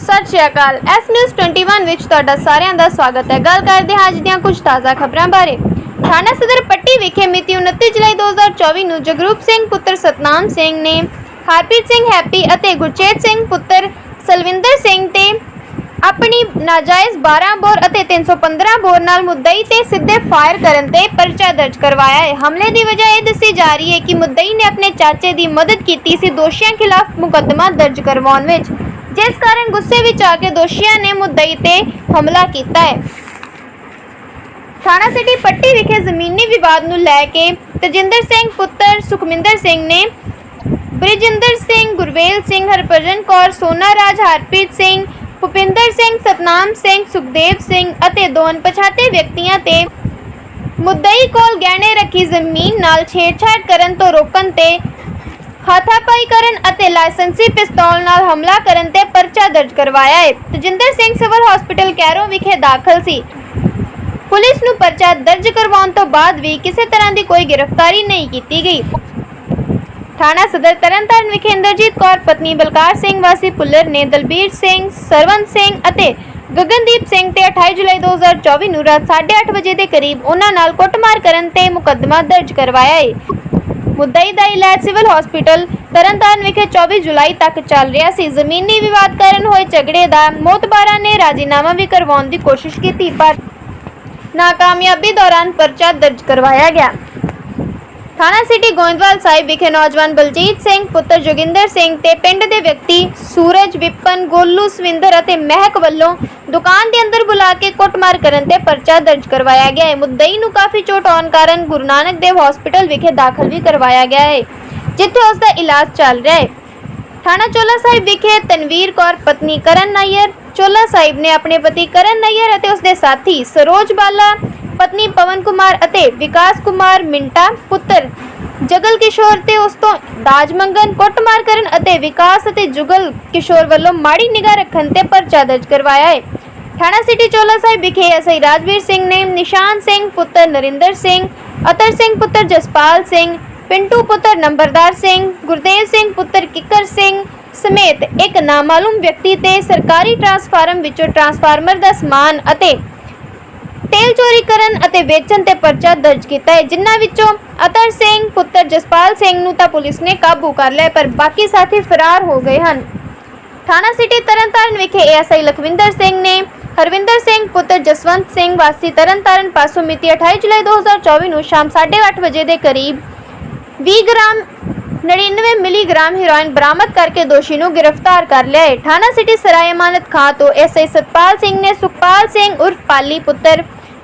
ਸਤਿ ਸ਼੍ਰੀ ਅਕਾਲ। S news 21 ਵਿੱਚ ਤੁਹਾਡਾ ਸਾਰਿਆਂ ਦਾ ਸਵਾਗਤ ਹੈ। ਗੱਲ ਕਰਦੇ ਹਾਂ ਅੱਜ ਦੀਆਂ ਕੁਝ ਤਾਜ਼ਾ ਖਬਰਾਂ ਬਾਰੇ। ਥਾਣਾ ਸਦਰ ਪੱਟੀ ਵਿਖੇ ਮਿਤੀ 29 ਜੁਲਾਈ 2024 ਨੂੰ ਜਗਰੂਪ ਸਿੰਘ ਪੁੱਤਰ ਸਤਨਾਮ ਸਿੰਘ ਨੇ ਹਰਪ੍ਰੀਤ ਸਿੰਘ ਹੈਪੀ ਅਤੇ ਗੁਰਚੇਤ ਸਿੰਘ ਪੁੱਤਰ ਸਲਵਿੰਦਰ ਸਿੰਘ ਤੇ ਆਪਣੀ ਨਾਜਾਇਜ਼ 12 ਬੋਰ ਅਤੇ 315 ਬੋਰ ਨਾਲ ਮੁੱਦਈ ਤੇ ਸਿੱਧੇ ਫਾਇਰ ਕਰਨ ਤੇ ਪਰਚਾ ਦਰਜ ਕਰਵਾਇਆ ਹੈ। ਹਮਲੇ ਦੀ ਵਜ੍ਹਾ ਇਹ ਦੱਸੀ ਜਾ ਰਹੀ ਹੈ ਕਿ ਮੁੱਦਈ ਨੇ ਆਪਣੇ ਚਾਚੇ ਦੀ ਮਦਦ ਕੀਤੀ ਸੀ। ਦੋਸ਼ੀਆਂ ਖਿਲਾਫ ਮੁਕੱਦਮਾ ਦਰਜ ਕਰਵਾਉਣ ਵਿੱਚ ਜਿਸ ਕਾਰਨ ਗੁੱਸੇ ਵਿੱਚ ਆ ਕੇ ਦੋਸ਼ੀਆਂ ਨੇ ਮੁੱਦਈ ਤੇ ਹਮਲਾ ਕੀਤਾ ਹੈ। ਥਾਣਾ ਸਿਟੀ ਪੱਟੀ ਵਿਖੇ ਜ਼ਮੀਨੀ ਵਿਵਾਦ ਨੂੰ ਲੈ ਕੇ ਤਜਿੰਦਰ ਸਿੰਘ ਪੁੱਤਰ ਸੁਖਮਿੰਦਰ ਸਿੰਘ ਨੇ ਬ੍ਰਿਜਿੰਦਰ ਸਿੰਘ, ਗੁਰਵੇਲ ਸਿੰਘ, ਹਰਭਜਨ ਕੌਰ, ਸੋਨਾ ਰਾਜ, ਹਰਪ੍ਰੀਤ ਸਿੰਘ, ਭੁਪਿੰਦਰ ਸਿੰਘ, ਸਤਨਾਮ ਸਿੰਘ, ਸੁਖਦੇਵ ਸਿੰਘ ਅਤੇ ਦੋ ਅਣਪਛਾਤੇ ਵਿਅਕਤੀਆਂ ਤੇ ਮੁੱਦਈ ਕੋਲ ਗਹਿਣੇ ਰੱਖੀ ਜ਼ਮੀਨ ਨਾਲ ਛੇੜਛਾੜ ਕਰਨ ਤੋਂ ਰੋਕਣ ਤੇ ਹਾਥਾਪਾਈ ਕਰਨ ਅਤੇ ਲਾਇਸੈਂਸੀ ਪਿਸਤੌਲ ਨਾਲ ਹਮਲਾ ਕਰਨ ਤੇ ਪਰਚਾ ਦਰਜ ਕਰਵਾਇਆ ਹੈ। ਤਜਿੰਦਰ ਸਿੰਘ ਸਿਵਲ ਹਸਪੀਟਲ ਕੈਰੋ ਵਿਖੇ ਦਾਖਲ ਸੀ। ਪੁਲਿਸ ਨੂੰ ਪਰਚਾ ਦਰਜ ਕਰਵਾਉਣ ਤੋਂ ਬਾਅਦ ਵੀ ਕਿਸੇ ਤਰ੍ਹਾਂ ਦੀ ਕੋਈ ਗ੍ਰਿਫਤਾਰੀ ਨਹੀਂ ਕੀਤੀ ਗਈ। ਥਾਣਾ ਸਦਰ ਤਰਨਤਾਰਨ ਵਿਖੇ ਇੰਦਰਜੀਤ ਕੌਰ, ਪਤਨੀ ਬਲਕਾਰ ਸਿੰਘ, ਵਾਸੀ ਪੁੱਲਰ ਨੇ ਦਲਬੀਰ ਸਿੰਘ ਸਰਵਨ ਸਿੰਘ ਅਤੇ ਗਗਨਦੀਪ ਸਿੰਘ ਤੇ 28 ਜੁਲਾਈ 2024 ਨੂੰ ਰਾਤ 8:30 ਵਜੇ ਦੇ ਕਰੀਬ ਉਹਨਾਂ ਨਾਲ ਕੁੱਟਮਾਰ ਕਰਨ ਤੇ ਮੁਕੱਦਮਾ ਦਰਜ ਕਰਵਾਇਆ ਹੈ। ਮੁੱਦਈ ਦਾ ਇਲਾਜ ਸਿਵਲ ਹਸਪੀਟਲ। ਤਰਨਤਾਰਨ ਵਿਖੇ 24 ਜੁਲਾਈ ਤੱਕ ਚੱਲ ਰਿਹਾ ਸੀ। ਜ਼ਮੀਨੀ ਵਿਵਾਦ ਕਾਰਨ ਹੋਏ ਝਗੜੇ ਦਾ ਮੋਤਬਾਰਾਂ ਨੇ ਰਾਜੀਨਾਮਾ ਵੀ ਕਰਵਾਉਣ ਦੀ ਕੋਸ਼ਿਸ਼ ਕੀਤੀ, ਪਰ ਨਾਕਾਮਯਾਬੀ ਦੌਰਾਨ ਪਰਚਾ ਦਰਜ ਕਰਵਾਇਆ ਗਿਆ। ਥਾਣਾ ਸਿਟੀ ਗੋਇੰਦਵਾਲ ਸਾਹਿਬ ਵਿਖੇ ਨੌਜਵਾਨ ਬਲਜੀਤ ਸਿੰਘ, ਪੁੱਤਰ ਜੋਗਿੰਦਰ ਸਿੰਘ ਤੇ ਪਿੰਡ ਦੇ ਵਿਅਕਤੀ ਸੂਰਜ ਵਿਪਨ, ਗੋਲੂ ਸਵਿੰਦਰ ਅਤੇ ਮਹਿਕ ਵੱਲੋਂ ਦੁਕਾਨ ਦੇ ਅੰਦਰ ਬੁਲਾ ਕੇ ਕੁੱਟਮਾਰ ਕਰਨ ਤੇ ਪਰਚਾ ਦਰਜ ਕਰਵਾਇਆ ਗਿਆ ਹੈ। ਮੁੱਦਈ ਨੂੰ ਕਾਫੀ ਚੋਟ ਆਉਣ ਕਾਰਨ ਗੁਰੂ ਨਾਨਕ ਦੇਵ ਹਸਪੀਟਲ ਵਿਖੇ ਦਾਖਲ ਵੀ ਕਰਵਾਇਆ ਗਿਆ ਹੈ, ਜਿੱਥੇ ਉਸ ਦਾ ਇਲਾਜ ਚੱਲ ਰਿਹਾ ਹੈ। ਥਾਣਾ ਚੋਲਾ ਸਾਹਿਬ ਵਿਖੇ ਤਨਵੀਰ ਕੌਰ, ਪਤਨੀ ਕਰਨ ਨਾਇਰ ਚੋਲਾ ਸਾਹਿਬ ਨੇ ਆਪਣੇ ਪਤੀ ਕਰਨ ਨਾਇਰ ਅਤੇ ਉਸ ਦੇ ਸਾਥੀ ਸਰੋਜ ਬਾਲਾ ਪਤਨੀ ਪਵਨ ਕੁਮਾਰ ਅਤੇ ਵਿਕਾਸ ਕੁਮਾਰ ਮਿੰਟਾ ਪੁੱਤਰ ਜਗਲ ਕਿਸ਼ੋਰ ਤੇ ਉਸ ਤੋਂ ਦਾਜ ਮੰਗਨ ਕੁੱਟਮਾਰ ਕਰਨ ਅਤੇ ਵਿਕਾਸ ਅਤੇ ਜੁਗਲ ਕਿਸ਼ੋਰ ਵੱਲੋਂ ਮਾੜੀ ਨਿਗਾਹ ਰੱਖਣ ਤੇ ਪਰਚਾ ਦਰਜ ਕਰਵਾਇਆ ਹੈ। ਥਾਣਾ ਸਿਟੀ ਚੋਲਾ ਸਾਹਿਬ ਵਿਖੇ ਐਸਆਈ ਰਾਜਵੀਰ ਸਿੰਘ ਨੇ ਨਿਸ਼ਾਨ ਸਿੰਘ, ਪੁੱਤਰ ਨਰਿੰਦਰ ਸਿੰਘ, ਅਤਰ ਸਿੰਘ, ਪੁੱਤਰ ਜਸਪਾਲ ਸਿੰਘ, ਪਿੰਟੂ ਪੁੱਤਰ ਨੰਬਰਦਾਰ ਸਿੰਘ, ਗੁਰਦੇਵ ਸਿੰਘ, ਪੁੱਤਰ ਕਿੱਕਰ ਸਿੰਘ ਸਮੇਤ ਇੱਕ ਨਾਮਾਲੂਮ ਵਿਅਕਤੀ ਤੇ ਸਰਕਾਰੀ ਟਰਾਂਸਫਾਰਮ ਵਿੱਚੋਂ ਟਰਾਂਸਫਾਰਮਰ ਦਾ ਸਮਾਨ ਅਤੇ ਤੇਲ ਚੋਰੀ ਕਰਨ ਅਤੇ ਵੇਚਣ ਤੇ ਪਰਚਾ ਦਰਜ ਕੀਤਾ ਹੈ। ਜਿਨ੍ਹਾਂ ਵਿੱਚੋਂ ਅਤਰ ਸਿੰਘ, ਪੁੱਤਰ ਜਸਪਾਲ ਸਿੰਘ ਨੂੰ ਤਾਂ ਪੁਲਿਸ ਨੇ ਕਾਬੂ ਕਰ ਲਿਆ ਪਰ ਬਾਕੀ ਸਾਥੀ ਫਰਾਰ ਹੋ ਗਏ ਹਨ। ਥਾਣਾ ਸਿਟੀ ਤਰਨਤਾਰਨ ਵਿਖੇ ਏਐਸਆਈ ਲਖਵਿੰਦਰ ਸਿੰਘ ਨੇ ਹਰਵਿੰਦਰ ਸਿੰਘ, ਪੁੱਤਰ ਜਸਵੰਤ ਸਿੰਘ ਵਾਸੀ ਤਰਨਤਾਰਨ ਪਾਸੋਂ ਮਿਤੀ 28 ਜੁਲਾਈ 2024 ਨੂੰ ਸ਼ਾਮ 8:30 ਵਜੇ ਦੇ ਕਰੀਬ 20 ਗ੍ਰਾਮ 99 ਮਿਲੀਗ੍ਰਾਮ ਹੈਰੋਇਨ ਬਰਾਮਦ ਕਰਕੇ ਦੋਸ਼ੀ ਨੂੰ ਗ੍ਰਿਫਤਾਰ ਕਰ ਲਿਆ ਹੈ। ਥਾਣਾ ਸਿਟੀ ਸਰਾਏ ਅਮਾਨਤ ਖਾਂ ਤੋਂ ਐਸਆਈ ਸਤਪਾਲ ਸਿੰਘ ਨੇ ਸੁਖਪਾਲ ਸਿੰਘ ਉਰਫ ਪਾਲੀ, ਪੁੱਤਰ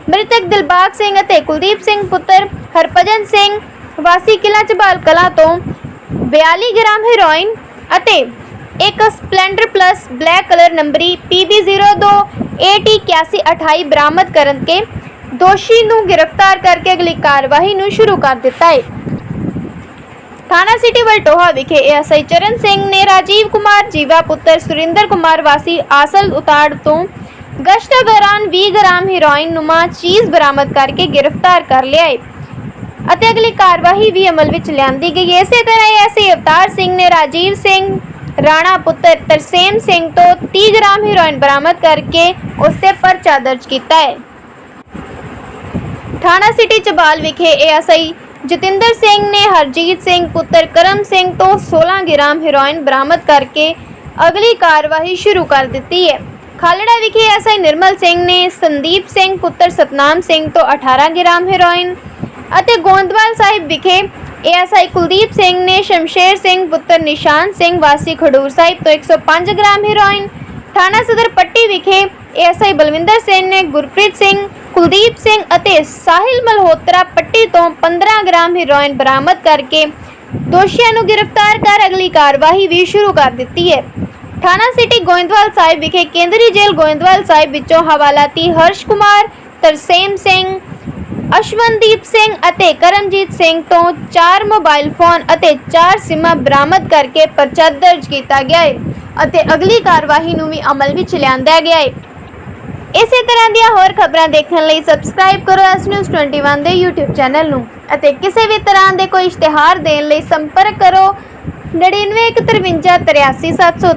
ਮ੍ਰਿਤਕ ਦਿਲਬਾਗ ਸਿੰਘ ਅਤੇ ਕੁਲਦੀਪ ਸਿੰਘ ਪੁੱਤਰ ਹਰਭਜਨ ਸਿੰਘ ਵਾਸੀ ਕਿਲਾ ਚਬਾਲ ਕਲਾ ਤੋਂ 42 ਗ੍ਰਾਮ ਹੈਰੋਇਨ ਅਤੇ ਇੱਕ ਸਪਲੈਂਡਰ ਪਲੱਸ ਬਲੈਕ ਕਲਰ ਨੰਬਰੀ PB02 AT8128 ਬਰਾਮਦ ਕਰਨ ਕੇ ਦੋਸ਼ੀ ਨੂੰ ਗ੍ਰਿਫਤਾਰ ਕਰਕੇ ਅਗਲੀ ਕਾਰਵਾਈ ਨੂੰ ਸ਼ੁਰੂ ਕਰ ਦਿੱਤਾ ਹੈ। ਥਾਣਾ ਸਿਟੀ ਵਲਟੋਹਾ ਵਿਖੇ ਐਸਆਈ ਚਰਨ ਸਿੰਘ ਨੇ ਰਾਜੀਵ ਕੁਮਾਰ ਜੀਵਾ ਪੁੱਤਰ ਸੁਰਿੰਦਰ ਕੁਮਾਰ ਵਾਸੀ ਆਸਲ ਉਤਾੜ ਤੋਂ ਗਸ਼ਤ ਦੌਰਾਨ 20 ਗ੍ਰਾਮ ਹੀਰੋਇਨ ਨੁਮਾ ਚੀਜ਼ ਬਰਾਮਦ ਕਰਕੇ ਗ੍ਰਿਫਤਾਰ ਕਰ ਲਿਆ ਹੈ ਅਤੇ ਅਗਲੀ ਕਾਰਵਾਈ ਵੀ ਅਮਲ ਵਿੱਚ ਲਿਆਂਦੀ ਗਈ ਹੈ। ਇਸੇ ਤਰ੍ਹਾਂ ਹੀ ਅਵਤਾਰ ਸਿੰਘ ਨੇ ਰਾਜੀਵ ਸਿੰਘ, ਰਾਣਾ ਪੁੱਤਰ ਤਰਸੇਮ ਸਿੰਘ ਤੋਂ 30 ਗ੍ਰਾਮ ਹੈਰੋਇਨ ਬਰਾਮਦ ਕਰਕੇ ਉਸ ਤੇ ਪਰਚਾ ਦਰਜ ਕੀਤਾ ਹੈ ਥਾਣਾ ਸਿਟੀ ਚਬਾਲ ਵਿਖੇ ਏਐਸਆਈ ਜਤਿੰਦਰ ਸਿੰਘ ਨੇ ਹਰਜੀਤ ਸਿੰਘ, ਪੁੱਤਰ ਕਰਮ ਸਿੰਘ ਤੋਂ 16 ਗ੍ਰਾਮ ਹੀਰੋਇਨ ਬਰਾਮਦ ਕਰਕੇ ਅਗਲੀ ਕਾਰਵਾਈ ਸ਼ੁਰੂ ਕਰ ਦਿੱਤੀ ਹੈ ਖਾਲੜਾ ਵਿਖੇ ਐਸਆਈ ਨਿਰਮਲ ਸਿੰਘ ਨੇ ਸੰਦੀਪ ਸਿੰਘ, ਪੁੱਤਰ ਸਤਨਾਮ ਸਿੰਘ ਤੋਂ 18 ਗ੍ਰਾਮ ਹੈਰੋਇਨ ਅਤੇ ਗੋਂਦਵਾਲ ਸਾਹਿਬ ਵਿਖੇ ਏਐਸਆਈ ਕੁਲਦੀਪ ਸਿੰਘ ਨੇ ਸ਼ਮਸ਼ੇਰ ਸਿੰਘ, ਪੁੱਤਰ ਨਿਸ਼ਾਨ ਸਿੰਘ, ਵਾਸੀ ਖਡੂਰ ਸਾਹਿਬ ਤੋਂ 105 ਗ੍ਰਾਮ ਹੈਰੋਇਨ, ਥਾਣਾ ਸਦਰ ਪੱਟੀ ਵਿਖੇ ਏਐਸਆਈ ਬਲਵਿੰਦਰ ਸਿੰਘ ਨੇ ਗੁਰਪ੍ਰੀਤ ਸਿੰਘ, ਕੁਲਦੀਪ ਸਿੰਘ ਅਤੇ ਸਾਹਿਲ ਮਲਹੋਤਰਾ ਪੱਟੀ ਤੋਂ 15 ਗ੍ਰਾਮ ਹੈਰੋਇਨ ਬਰਾਮਦ ਕਰਕੇ ਦੋਸ਼ੀਆਂ ਨੂੰ ਗ੍ਰਿਫਤਾਰ ਕਰ ਅਗਲੀ ਕਾਰਵਾਈ ਵੀ ਸ਼ੁਰੂ ਕਰ ਦਿੱਤੀ ਹੈ। ਥਾਣਾ ਸਿਟੀ ਗੋਇੰਦਵਾਲ ਸਾਹਿਬ ਵਿਖੇ ਕੇਂਦਰੀ ਜੇਲ੍ਹ ਗੋਇੰਦਵਾਲ ਸਾਹਿਬ ਵਿੱਚੋਂ ਹਵਾਲਾਤੀ ਹਰਸ਼ ਕੁਮਾਰ, ਤਰਸੇਮ ਸਿੰਘ, ਅਸ਼ਵਨਦੀਪ ਸਿੰਘ ਅਤੇ ਕਰਮਜੀਤ ਸਿੰਘ ਤੋਂ 4 ਮੋਬਾਈਲ ਫੋਨ ਅਤੇ 4 ਸਿਮਾਂ ਬਰਾਮਦ ਕਰਕੇ ਪਰਚਾ ਦਰਜ ਕੀਤਾ ਗਿਆ ਹੈ ਅਤੇ ਅਗਲੀ ਕਾਰਵਾਈ ਨੂੰ ਵੀ ਅਮਲ ਵਿੱਚ ਲਿਆਂਦਾ ਗਿਆ ਹੈ। ਇਸੇ ਤਰ੍ਹਾਂ ਦੀਆਂ ਹੋਰ ਖਬਰਾਂ ਦੇਖਣ ਲਈ ਸਬਸਕ੍ਰਾਈਬ ਕਰੋ ਐਸ ਨਿਊਜ਼ 21 ਦੇ YouTube ਚੈਨਲ ਨੂੰ ਅਤੇ ਕਿਸੇ ਵੀ ਤਰ੍ਹਾਂ ਦੇ ਕੋਈ ਇਸ਼ਤਿਹਾਰ ਦੇਣ ਲਈ ਸੰਪਰਕ ਕਰੋ 99 153 83700